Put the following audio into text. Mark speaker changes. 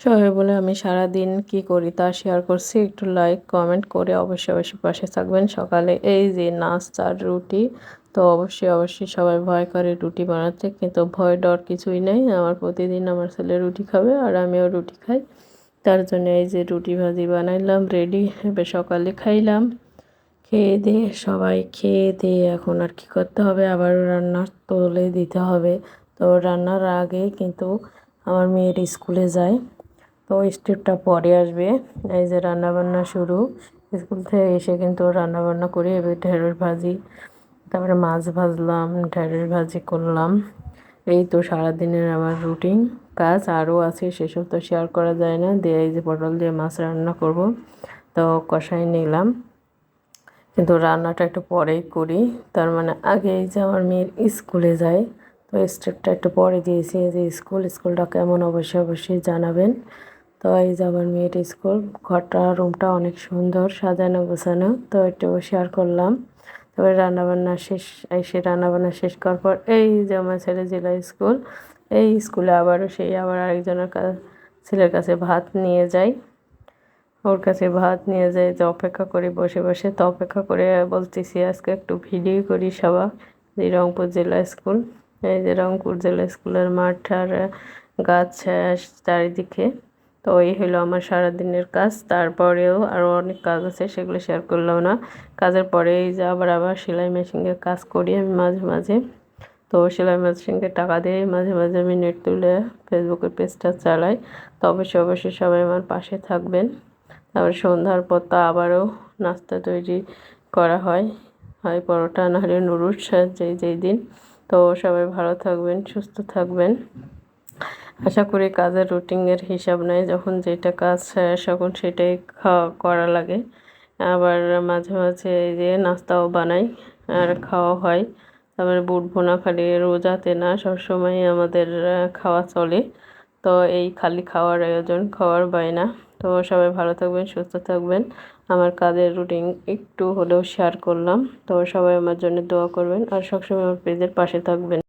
Speaker 1: সবাই বলে আমি সারা দিন কি করি তা শেয়ার করছি। একটু লাইক কমেন্ট করে অবশ্যই অবশ্যই পাশে থাকবেন। সকালে এই যে নাস্তা আর রুটি, তো অবশ্যই অবশ্যই সবাই ভয় করে রুটি বানাতে। কিন্তু ভয় ডর কিছুই নেই। আমার প্রতিদিন আমার ছেলে রুটি খাবে আর আমিও রুটি খাই। তার জন্য এই যে রুটি ভাজি বানাইলাম রেডি এবার সকালে খাইলাম। খেয়ে দিয়ে সবাই খেয়ে দিয়ে এখন আর কি করতে হবে? আবার রান্নার তোলে দিতে হবে। তো রান্নার আগে কিন্তু আমার মেয়ের স্কুলে যায়। তো স্টেপটা পরে আসবে। এই যে রান্নাবান্না শুরু। স্কুল থেকে এসে কিন্তু রান্নাবান্না করে, এবার ঢেঁড়স ভাজি। তারপরে মাছ ভাজলাম, ঢেঁড়স ভাজি করলাম। এই তো সারাদিনের আমার রুটিন কাজ আরও আছে, সেসব তো শেয়ার করা যায় না। দিয়ে এই যে পটল দিয়ে মাছ রান্না করব। তো কষাই নিলাম। কিন্তু রান্নাটা একটু পরেই করি। তার মানে আগে এই যে আমার মেয়ের স্কুলে যায় তো স্টেপটা একটু পরে দিয়েছি। এই যে স্কুল, স্কুলটা কেমন? অবশ্যই অবশ্যই জানাবেন। তো এই যে আমার মেয়ের স্কুল, ঘরটা, রুমটা অনেক সুন্দর, সাজানো, গোছানো, তো একটু শেয়ার করলাম। তারপরে রান্নাবান্না শেষ, এসে রান্নাবান্না শেষ করার পর এই যে আমার ছেলে জেলা স্কুল, এই স্কুলে আবারও সেই আবার আরেকজনের ছেলের কাছে ভাত নিয়ে যাই। ওর কাছে ভাত নিয়ে যাই, যে অপেক্ষা করি বসে বসে, তো অপেক্ষা করে বলতেছি, আজকে একটু ভিডিও করি সবা এই রংপুর জেলা স্কুল। এই যে রংপুর জেলা স্কুলের মাঠ আর গাছ, চারিদিকে তো এই হলো আমার সারাদিনের কাজ। তারপরেও আরও অনেক কাজ আছে, সেগুলো শেয়ার করলাম না। কাজের পরে এই যে আবার আবার সেলাই মেশিনের কাজ করি আমি মাঝে মাঝে। তো সেলাই মেশিনকে টাকা দিয়ে মাঝে মাঝে আমি নেট তুলে ফেসবুকের পেজটা চালাই। তো অবশ্যই অবশ্যই সবাই আমার পাশে থাকবেন। তারপর সন্ধ্যার পর তো আবারও নাস্তা তৈরি করা হয়। হয় পরোটা, নাহলে নুডলস, যেই যেই দিন। তো সবাই ভালো থাকবেন, সুস্থ থাকবেন। আশা করি কাজের রুটিনের হিসাব নেয় যখন যেটা কাজ তখন সেটাই খাওয়া করা লাগে। আবার মাঝে মাঝে এই যে নাস্তাও বানাই, আর খাওয়া হয়। তারপরে বুট ভোনা খালি রোজাতে না, সবসময় আমাদের খাওয়া চলে। তো এই খালি খাওয়ার আয়োজন, খাওয়ার বায়না। তো সবাই ভালো থাকবেন, সুস্থ থাকবেন। আমার কাজের রুটিন একটু হলেও শেয়ার করলাম। তো সবাই আমার জন্য দোয়া করবেন, আর সবসময় আমার পেজের পাশে থাকবেন।